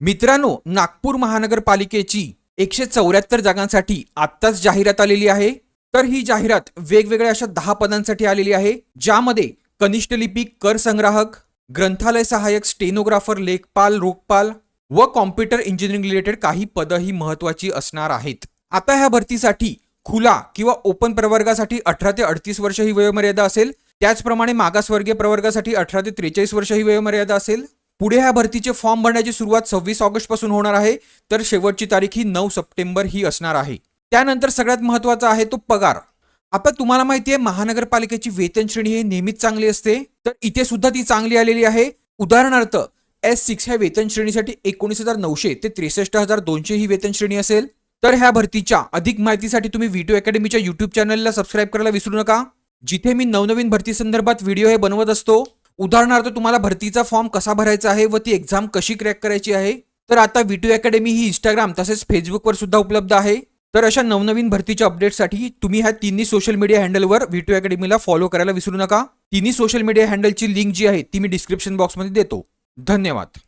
मित्रांनो नागपूर महानगरपालिकेची एकशे चौऱ्याहत्तर जागांसाठी आत्ताच जाहिरात आलेली आहे. तर ही जाहिरात वेगवेगळ्या अशा दहा पदांसाठी आलेली आहे ज्यामध्ये कनिष्ठ लिपिक कर संग्राहक ग्रंथालय सहाय्यक स्टेनोग्राफर लेखपाल रोखपाल व कॉम्प्युटर इंजिनिअरिंग रिलेटेड काही पदं ही महत्वाची असणार आहेत. आता ह्या भरतीसाठी खुला किंवा ओपन प्रवर्गासाठी अठरा ते अडतीस वर्ष ही वयोमर्यादा असेल. त्याचप्रमाणे मागासवर्गीय प्रवर्गासाठी अठरा ते त्रेचाळीस वर्ष ही वयोमर्यादा असेल. पुढे ह्या भरतीचे फॉर्म भरण्याची सुरुवात सव्वीस ऑगस्टपासून होणार आहे. तर शेवटची तारीख ही नऊ सप्टेंबर ही असणार आहे. त्यानंतर सगळ्यात महत्त्वाचा आहे तो पगार. आता तुम्हाला माहिती आहे महानगरपालिकेची वेतन श्रेणी ही नेहमीच चांगली असते. तर इथे सुद्धा ती चांगली आलेली आहे. उदाहरणार्थ एस सिक्स ह्या वेतन श्रेणीसाठी एकोणीस हजार नऊशे ते त्रेसष्ट हजार दोनशे ही वेतन श्रेणी असेल. तर ह्या भरतीच्या अधिक माहितीसाठी तुम्ही व्हिडिओ अकॅडमीच्या युट्यूब चॅनलला सबस्क्राईब करायला विसरू नका. जिथे मी नवनवीन भरती संदर्भात व्हिडिओ हे बनवत असतो उदाहरणार्थ तुम्हाला भरतीचा फॉर्म कसा भरायचा आहे व ती एक्झाम कशी क्रॅक करायची आहे? तर आता व्हिडिओ अकॅडमी ही इंस्टाग्राम तसेच फेसबुकवर सुद्धा उपलब्ध आहे. तर अशा नवनवीन भरतीच्या अपडेटसाठी तुम्ही ह्या तिन्ही सोशल मीडिया हँडलवर व्हिडिओ अकॅडमीला फॉलो करायला विसरू नका. तिन्ही सोशल मीडिया हँडलची लिंक जी आहे ती मी डिस्क्रिप्शन बॉक्समध्ये देतो. धन्यवाद.